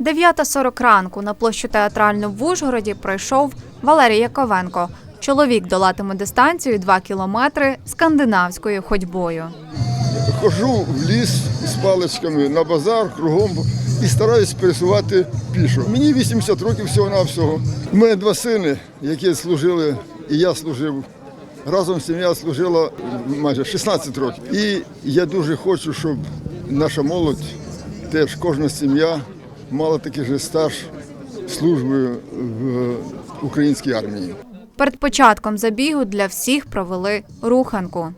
9.40 ранку на площу театральну в Ужгороді пройшов Валерій Яковенко. Чоловік долатиме дистанцію 2 кілометри скандинавською ходьбою. Хожу в ліс з паличками на базар кругом і стараюсь пересувати пішо. Мені 80 років всього-навсього. У мене два сини, які служили, і я служив. Разом сім'я служила майже 16 років. І я дуже хочу, щоб наша молодь, теж кожна сім'я мала такий же стаж служби в українській армії. Перед початком забігу для всіх провели руханку.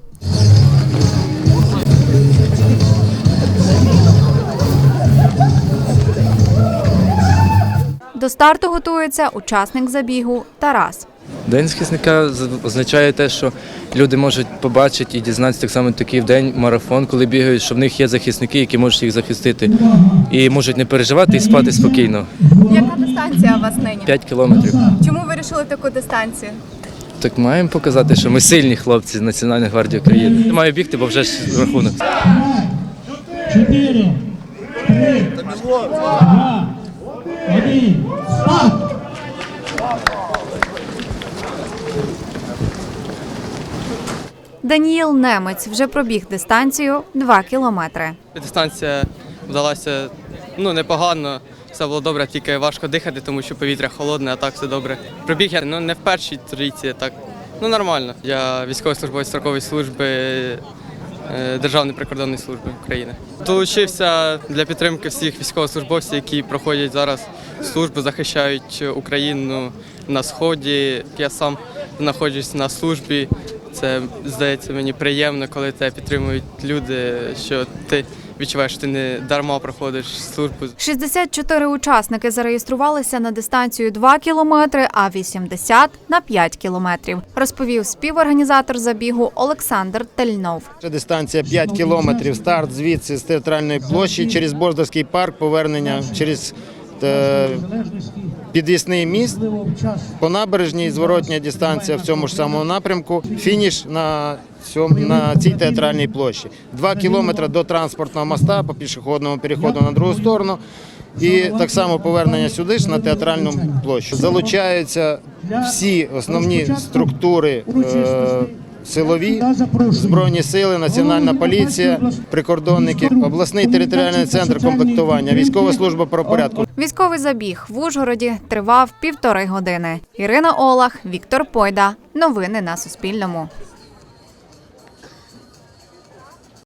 До старту готується учасник забігу Тарас. День захисника означає те, що люди можуть побачити і дізнатися так само такий в день марафон, коли бігають, що в них є захисники, які можуть їх захистити. І можуть не переживати і спати спокійно. Яка дистанція у вас нині? 5 кілометрів. Чому вирішили таку дистанцію? Так маємо показати, що ми сильні хлопці з Національної гвардії України. Маю бігти, бо вже ж рахунок. чотири, три, один! Даніїл Немець вже пробіг дистанцію 2 кілометри. Дистанція вдалася ну, непогано. Все було добре, тільки важко дихати, тому що повітря холодне, а так все добре. Пробіг я ну, не в першій трійці, так ну нормально. Я військовослужбовець строкової служби Державної прикордонної служби України. Долучився для підтримки всіх військовослужбовців, які проходять зараз службу, захищають Україну на сході. Я сам знаходжусь на службі. Це здається мені приємно, коли тебе підтримують люди, що ти відчуваєш, що ти не дарма проходиш службу. 64 учасники зареєструвалися на дистанцію 2 кілометри, а 80 – на 5 кілометрів, розповів співорганізатор забігу Олександр Тельнов. Це дистанція 5 кілометрів. Старт звідси з театральної площі через Бордовський парк, повернення через підвісний міст по набережній, зворотня дистанція в цьому ж самому напрямку. Фініш на цьому на цій театральній площі. Два кілометри до транспортного моста по пішохідному переходу на другу сторону. І так само повернення сюди ж на театральну площу. Залучаються всі основні структури. Е, Силові збройні сили, національна поліція, прикордонники, обласний територіальний центр комплектування, військова служба правопорядку. Військовий забіг в Ужгороді тривав півтори години. Ірина Олах, Віктор Пойда. Новини на Суспільному.